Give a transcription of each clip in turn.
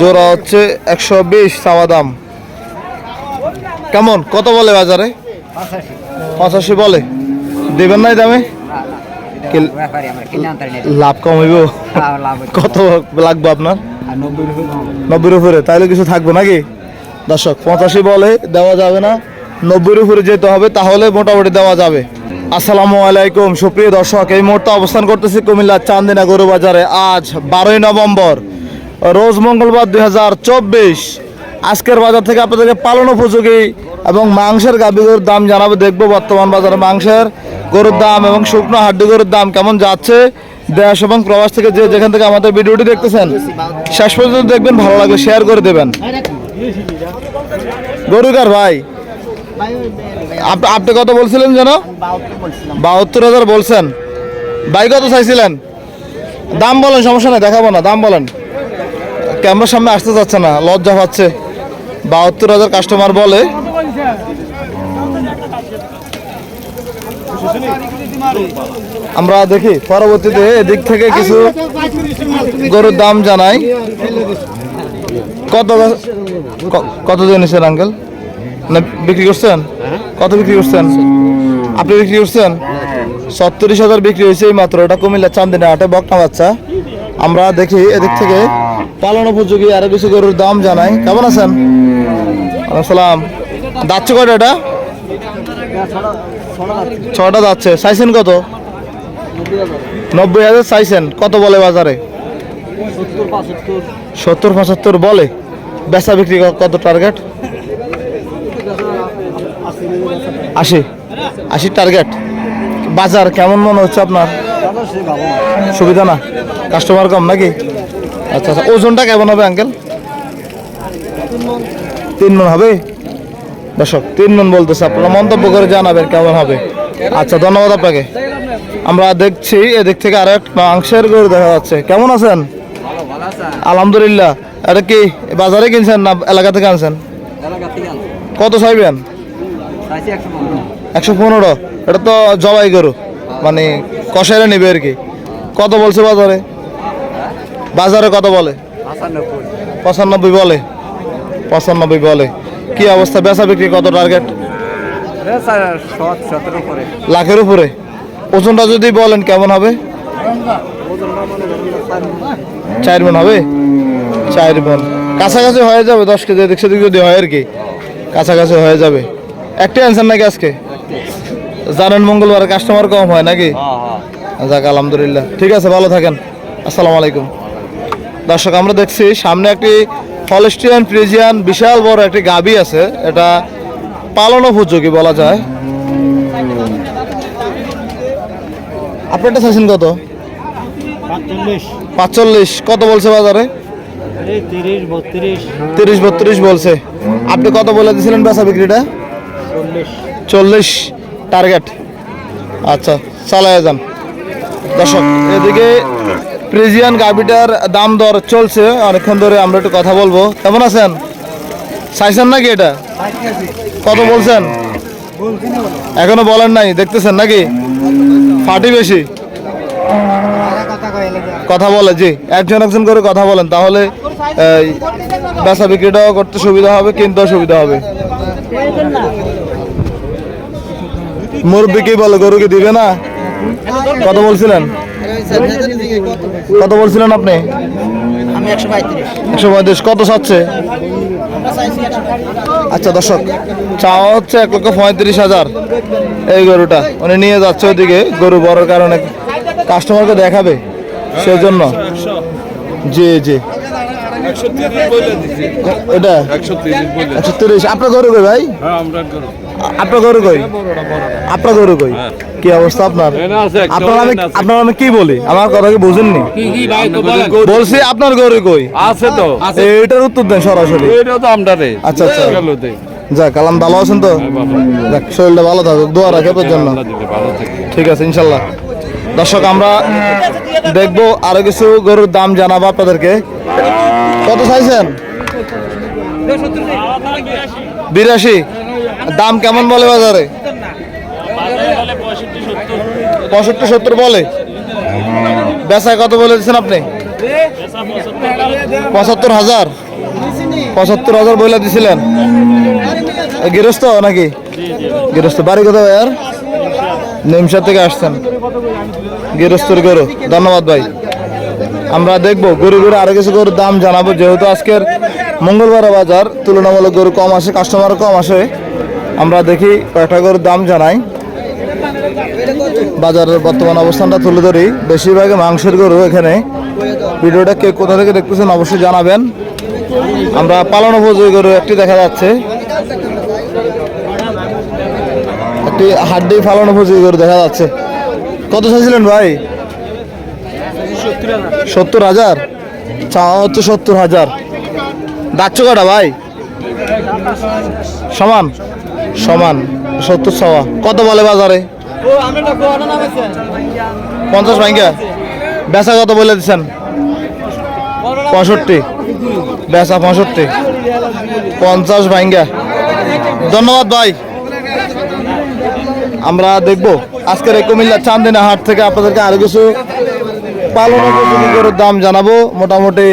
জোড়া হচ্ছে একশো বিশ চাওয়া দাম। কেমন? কত বলে বাজারে? পঁচাশি বলে। দেবেন নাই দামে? লাভ কম হইব? কত লাগবে আপনার। নব্বইয়ের উপরে তাহলে কিছু থাকবে নাকি? দর্শক পঁচাশি বলে দেওয়া যাবে না। নব্বইয়ের উপরে যেতে হবে তাহলে মোটামুটি দেওয়া যাবে। আসসালামু আলাইকুম। সুপ্রিয় দর্শক এই মুহূর্তে অবস্থান করতেছি কুমিল্লার চান্দিনা গরু বাজারে আজ বারোই নভেম্বর। রোজ মঙ্গলবার দুই হাজার চব্বিশ। আজকের বাজার থেকে আপনাদেরকে পালন উপযোগী এবং মাংসের গাভী গরুর দাম জানাব, দেখব বর্তমান বাজারে মাংসের গরুর দাম এবং শুকনো হাড্ডি গরুর দাম কেমন যাচ্ছে দেশ এবং প্রবাস থেকে যে যেখান থেকে আমাদের ভিডিওটি দেখতেছেন। শেষ পর্যন্ত দেখবেন, ভালো লাগলে শেয়ার করে দেবেন। গরুকার ভাই, আপ- আপনি কত বলছিলেন যেন? বাহাত্তর হাজার বলছেন। ভাই কত চাইছিলেন? দাম বলেন, সমস্যা নেই, দেখাবো না, দাম বলেন। ক্যামেরার সামনে আসতে যাচ্ছে না, লজ্জা পাচ্ছে। বাহাত্তর হাজার কাস্টমার বলে। আমরা দেখি, পরবর্তীতে এদিক থেকে কিছু গরুর দাম জানাই। কত কত দিয়ে নিছেন আঙ্কেল না, বিক্রি করছেন? কত বিক্রি করছেন? আপনি বিক্রি করছেন? সত্তরিশ হাজার বিক্রি হয়েছে এই মাত্র, এটা কুমিল্লা চান্দিনা হাটে বকনা বাচ্চা। আমরা দেখি এদিক থেকে পালন উপযোগী, আরও কিছু গরুর দাম জানাই। কেমন আছেন? সালাম যাচ্ছে কয়টা এটা? ছটা যাচ্ছে চাইছেন কত? নব্বই হাজার চাইছেন। কত বলে বাজারে? সত্তর, পঁচাত্তর বলে। বেচা বিক্রি কত টার্গেট আশি। আশি টার্গেট বাজার কেমন মনে হচ্ছে আপনার? সুবিধা না? কাস্টমার কম নাকি? আচ্ছা আচ্ছা ওজনটা কেমন হবে আঙ্কেল তিন মন হবে? দর্শক তিন মন বলতেছে আপনারা মন্তব্য করে জানাবেন কেমন হবে। আচ্ছা ধন্যবাদ আপনাকে। আমরা দেখছি এদিক থেকে আরেক মাংসের গরু দেখা যাচ্ছে। কেমন আছেন? আলহামদুলিল্লাহ। এটা কি বাজারে কিনছেন না এলাকা থেকে আনছেন? কত চাইবেন? একশো পনেরো। এটা তো জবাই গরু। মানে কষাইরা নেবে আর কি। কত বলছে বাজারে? বাজারে কত বলে? পঁচানব্বই। বলে। পঁচানব্বই বলে। কি অবস্থা? বেচা বিক্রি কত টার্গেট লাখের উপরে। ওজনটা যদি বলেন কেমন হবে? চার মন হবে? চার মন কাছাকাছি হয়ে যাবে দশ কেজি এদিক সেদিক যদি হয় আর কি। কাছাকাছি হয়ে যাবে। একটাই আনছেন নাকি আজকে? জানেন মঙ্গলবার কাস্টমার কম হয় নাকি? যাক আলহামদুলিল্লাহ। ঠিক আছে ভালো থাকেন। আসসালামু আলাইকুম। দর্শক আমরা দেখছি সামনে একটি ফলেস্টিয়ান ফ্রিজিয়ান বিশাল বড় একটি গাবি আছে। এটা পালন উপযোগী বলা যায়। আপনারটা চাইছেন কত? পাঁচচল্লিশ। কত বলছে বাজারে? তিরিশ বত্রিশ। বলছে। আপনি কত বলে দিয়েছিলেন বেচা বিক্রিটা? চল্লিশ। চল্লিশ টার্গেট। আচ্ছা চালায় যান। দর্শক এদিকে প্রিজিয়ান গাভিটার দাম দর চলছে, অনেকক্ষণ ধরে আমরা একটু কথা বলব। কেমন আছেন? চাইছেন নাকি এটা? কত বলছেন? এখনও বলেন নাই, দেখতেছেন নাকি? ফাটি বেশি। কথা বলে, জি, একজন একজন করে কথা বলেন, তাহলে বেচা বিক্রিটাও করতে সুবিধা হবে, কিনতেও সুবিধা হবে। মুরব্বি কি বলে গরুকে দিবে না? কথা বলছিলেন? কত? বলছিলেন আপনি? আমি একশো পঁয়ত্রিশ। কত চাচ্ছে? আচ্ছা দর্শক চাওয়া হচ্ছে এক লক্ষ পঁয়ত্রিশ হাজার। এই গরুটা উনি নিয়ে যাচ্ছে ওদিকে গরু বড়র কারণে। কাস্টমারকে দেখাবে সেজন্য। জি জি। এটা? একশো তিরিশ আপনার গরু কই ভাই? হ্যাঁ আমরা করো আপনার গরু কই? আপনার গরু কই? কি অবস্থা আপনার? আছে আপনার আমি আপনার আমি কি বলি? আমার কথা কি বুঝেননি? বলছি আপনার গরু কই? আছে তো। এইটার উত্তর দেন সরাসরি। তো আচ্ছা, আচ্ছা। যাক কালাম ভালো আছেন তো? যাক শরীরটা ভালো থাকুক দোয়া রাখে জন্য। ঠিক আছে ইনশাল্লাহ। দর্শক আমরা দেখব আরও কিছু গরুর দাম জানাব আপনাদেরকে। কত চাইছেন? বিরাশি। দাম কেমন বলে বাজারে? পঁয়ষট্টি, সত্তর বলে। বেচায় কত বলে দিচ্ছেন আপনি? পঁচাত্তর হাজার। পঁচাত্তর হাজার বইলা দিছিলেন। গৃহস্থ নাকি? গৃহস্থ। বাড়ি ভাই আর নিমসা থেকে আসছেন। গৃহস্থর গরু। ধন্যবাদ ভাই। আমরা দেখব গরু গরু আরও কিছু গরুর দাম জানাব। যেহেতু আজকের মঙ্গলবার বাজার, তুলনামূলক গরু কম আসে কাস্টমারও কম আসে। আমরা দেখি কয়েকটা গরুর দাম জানাই। বাজারের বর্তমান অবস্থানটা তুলে ধরি। বেশিরভাগই মাংসের গরু এখানে। ভিডিওটা কে কোথা থেকে দেখতেছেন অবশ্যই জানাবেন। আমরা পালন উপযোগী গরু একটি দেখা যাচ্ছে। একটি হাড্ডি পালন উপযোগী গরু দেখা যাচ্ছে। কত চাইছিলেন ভাই? সত্তর হাজার। চাওয়া হচ্ছে সত্তর হাজার। দাচ্ছ কটা ভাই? সমান? সমান, সত্তর চাওয়া কত বলে বাজারে? পঞ্চাশ ভাঙ্গা বেচা কত বলে দিচ্ছেন পঁয়ষট্টি। বেচা পঁয়ষট্টি। পঞ্চাশ ভাঙ্গা ধন্যবাদ ভাই। আমরা দেখব আজকের এই কুমিল্লা চান্দিনা হাট থেকে আপনাদেরকে আরও কিছু পালন উপযোগী গরুর দাম জানাব। মোটামুটি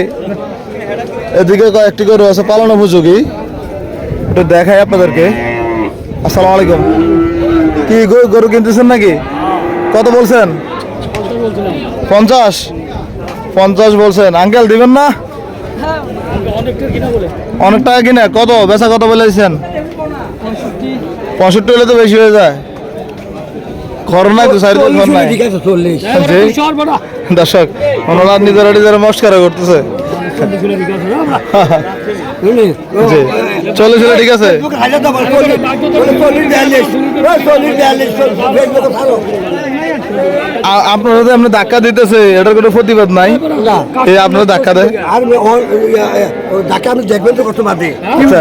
এদিকে কয়েকটি গরু আছে পালন উপযোগী। একটু দেখাই আপনাদেরকে। আসসালামু আলাইকুম। কি গরু গরু কিনতেছেন নাকি? কত বলছেন? পঞ্চাশ। পঞ্চাশ বলছেন। আঙ্কেল দিবেন না? অনেক টাকা কিনে কত? বেচা কত বলেছেন পঁয়ষট্টি হলে তো বেশি হয়ে যায়। ঘর নাই তো সাইড ঘর নাই। দর্শক ওনারা নিজেরা নিজেরা মস্কারা করতেছে। চল্লিশ হলে ঠিক আছে আপনারা যে আপনি ধাক্কা দিতেছে এটার কোনো প্রতিবাদ নাই এই আপনারা ধাক্কা দেয় আর ডাকে আপনি দেখবেন তো কত বাদে আচ্ছা।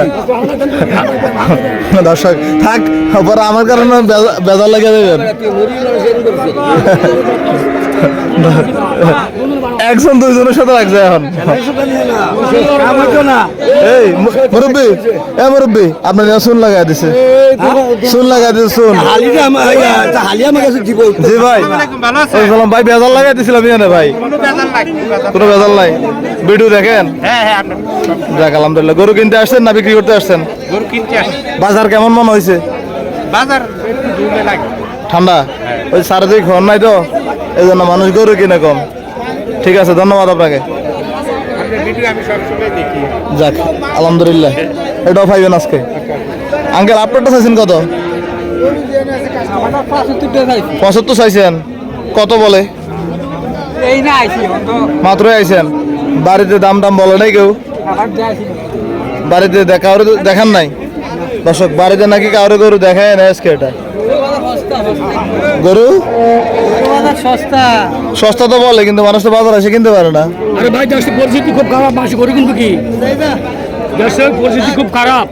দর্শক থাক পরে আমার কারণে বেজা- বেজার লাগিয়ে দেবেন একজন দুইজনের সাথে লাগছে এখন। এই মুরব্বি এ মুরব্বি আপনার শুন লাগাই দিছে। শুন লাগাই দিছে দিব জি ভাই। ভাই বেজার লাগাই দিছিলাম এখানে ভাই। কোনো বেজার নাই ভিডিও দেখেন? যাক আলহামদুলিল্লাহ। গরু কিনতে আসছেন না বিক্রি করতে আসছেন? গরু কিনতে আসি বাজার কেমন মনে হয়েছে বাজার একটু দূরে লাগে। ঠান্ডা? ওই সারাদিক ঘর নাই তো এই জন্য মানুষ গরু কিনে কম। ঠিক আছে, ধন্যবাদ আপনাকে। যাক, আলহামদুলিল্লাহ। এটাও পাইবেন আজকে। আঙ্কেল, আপনারটা চাইছেন কত? পঁচাত্তর চাইছেন। কত বলে? মাত্রই আইছেন বাড়িতে দাম দাম বলে নাই কেউ? বাড়িতে দেখা দেখান নাই? দর্শক, বাড়িতে নাকি কাউরে গরু দেখায় না আজকে এটা? গরু? সস্তা। সস্তা তো বলে কিন্তু মানুষ তো বাজার এসে কিনতে পারে না। আরে ভাই দেশের পরিস্থিতি খুব খারাপ মানুষ গরু কিন্তু কি? দেশের পরিস্থিতি খুব খারাপ।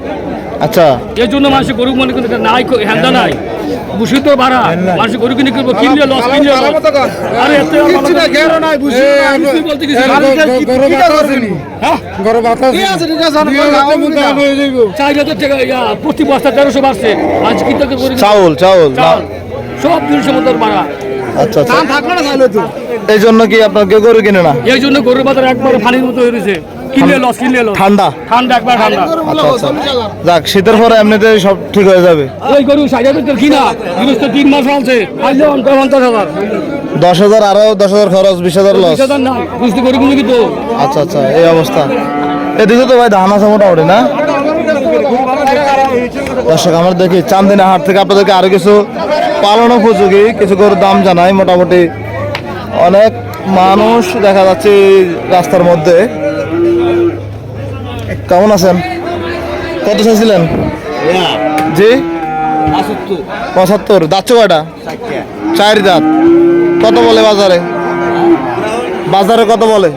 আচ্ছা। এই জন্য মানুষ গরু মনে কিন্তু নাই হ্যান্দা নাই। বুঝি তো ভাড়া মানুষ গরু কিনে কিনবো কিনলে লস কিনলে আরে এত বুঝি বলতে কিছু না। চাইলে তো প্রতি বস্তা তেরোশো বাড়ছে। আজ কিন্তু চাউল চাউল চাল সব তিনশো মতো ভাড়া আচ্ছা আচ্ছা। এই জন্য কি আপনার কেউ গরু কিনে না? এই জন্য গরুর বাজার একবার পানির মতো হয়ে রয়েছে। ঠান্ডা। ঠান্ডা? একবার ঠান্ডা। আচ্ছা আচ্ছা। যাক শীতের পরে এমনিতে সব ঠিক হয়ে যাবে। ওই গরু কিনা? তিন মাস পঞ্চাশ হাজার। দশ হাজার আরও দশ হাজার খরচ বিশ হাজার লস নাই বুঝতে কিনে কিন্তু আচ্ছা আচ্ছা এই অবস্থা। এদিকে তো ভাই ধান আছে মোটামুটি না? দর্শক, আমরা দেখি চান্দিনা হাট থেকে আপনাদেরকে আরও কিছু পালন উপযোগী, কিছু গরুর দাম জানাই। মোটামুটি অনেক মানুষ দেখা যাচ্ছে রাস্তার মধ্যে। কেমন আছেন? কত চাইছিলেন? জি? পঁচাত্তর। দাচ্ছ কয়টা? চার দাঁত। কত বলে বাজারে? বাজারে কত বলে?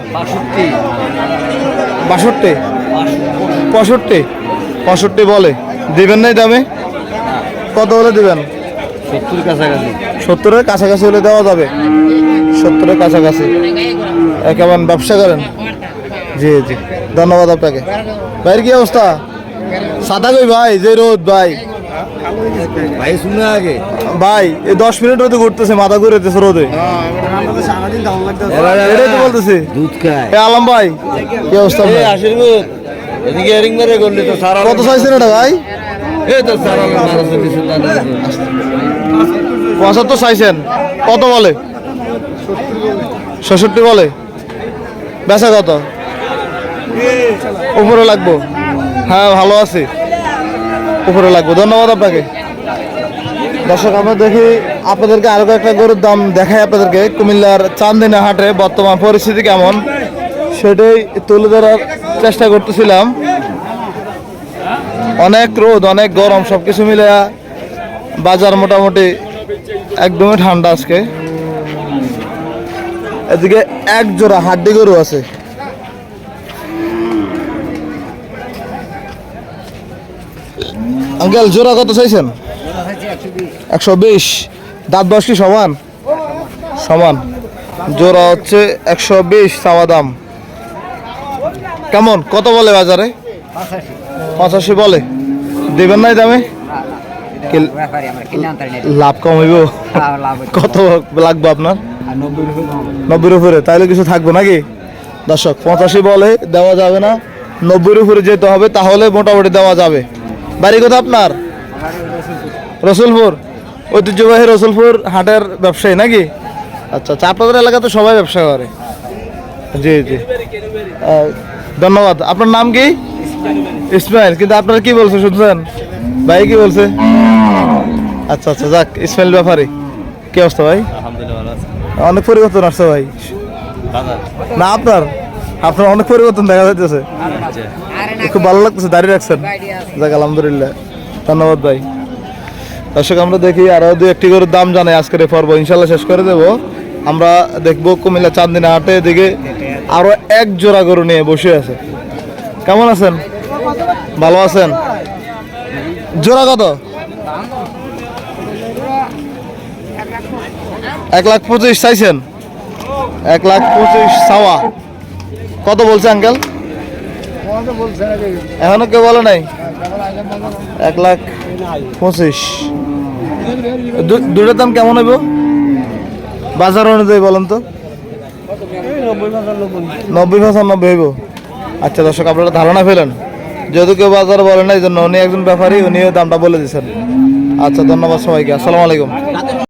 বাষট্টি? পঁয়ষট্টি? পঁয়ষট্টি বলে। দিবেন নাই দামে? কত হলে দিবেন? কাছাকাছি। সত্তরের কাছাকাছি হলে দেওয়া যাবে। সত্তরের কাছাকাছি। এ, কেমন ব্যবসা করেন? জি জি। ধন্যবাদ আপনাকে। ভাইয়ের কি অবস্থা? সাদা কই ভাই? যে রোদ ভাই। ভাই শুনে আগে। ভাই এই দশ মিনিট হতে ঘুরতেছে মাথা ঘুরেতেছে রোদে। এটাই তো বলতেছি। আলম ভাই কি অবস্থা ভাই? কত চাইছেন এটা ভাই? পঁচাত্তর চাইছেন। কত বলে? ছেষট্টি বলে। বেচা কত? উপরে লাগবো। হ্যাঁ ভালো আছি। উপরে লাগবো। ধন্যবাদ আপনাকে। দর্শক, আমরা দেখি আপনাদেরকে আরও কয়েকটা গরুর দাম দেখাই আপনাদেরকে। কুমিল্লার চান্দিনা হাটে বর্তমান পরিস্থিতি কেমন? সেটাই তুলে ধরার চেষ্টা করতেছিলাম। অনেক রোদ, অনেক গরম সব কিছু মিলে বাজার মোটামুটি একদমই ঠান্ডা আজকে। এদিকে এক জোড়া হাড্ডি গরু আছে। আঙ্কেল, জোড়া কত চাইছেন? একশো বিশ। দাঁত বয়স কি সমান? সমান। জোড়া হচ্ছে একশো বিশ চাওয়া দাম। কেমন? কত বলে বাজারে? পঁচাশি বলে। দেবেন নাই দামে? লাভ কম হইব? কত লাগবে আপনার? নব্বইয়ের উপরে। তাহলে কিছু থাকবে নাকি? দর্শক, পঁচাশি বলে দেওয়া যাবে না। নব্বইয়ের উপরে যেতে হবে, তাহলে মোটামুটি দেওয়া যাবে। বাড়ি কথা আপনার? রসুলপুর। ঐতিহ্যবাহী রসুলপুর হাটের ব্যবসায়ী নাকি? আচ্ছা আচ্ছা আপনাদের এলাকাতে সবাই ব্যবসা করে। জি জি। ধন্যবাদ। আপনার নাম কি? ইসমাইল কিন্তু আপনারা কি বলছে শুনছেন? ভাই কি বলছে? আচ্ছা আচ্ছা যাক ইসমাইল ব্যাপারে। কি অবস্থা ভাই? অনেক পরিবর্তন আসছে ভাই। না আপনার? আপনার অনেক পরিবর্তন দেখা যাইতেছে। খুব ভালো লাগতেছে দাঁড়িয়ে রাখছেন। যাক আলহামদুলিল্লাহ। ধন্যবাদ ভাই। দর্শক আমরা দেখি আরও দু একটি করে দাম জানাই আজকের পর্ব। ইনশাল্লাহ শেষ করে দেব। আমরা দেখব কুমিল্লা চান্দিনা হাটে এদিকে আরও এক জোড়া গরু নিয়ে বসে আছে। কেমন আছেন? ভালো আছেন? জোড়া কত? এক লাখ পঁচিশ চাইছেন? এক লাখ পঁচিশ চাওয়া। কত বলছে আঙ্কেল এখনও কেউ বলে নাই? এক লাখ পঁচিশ। দুটোর দাম কেমন হইব? বাজার অনুযায়ী বলেন তো। নব্বই, পঁচানব্বই হইব। আচ্ছা দর্শক, আপনারা ধারণা ফেলেন যেহেতু কেউ বাজার বলেন না, এই জন্য উনি একজন ব্যাপারী, উনিও দামটা বলে দিয়েছেন। আচ্ছা ধন্যবাদ সবাইকে। আসসালামু আলাইকুম।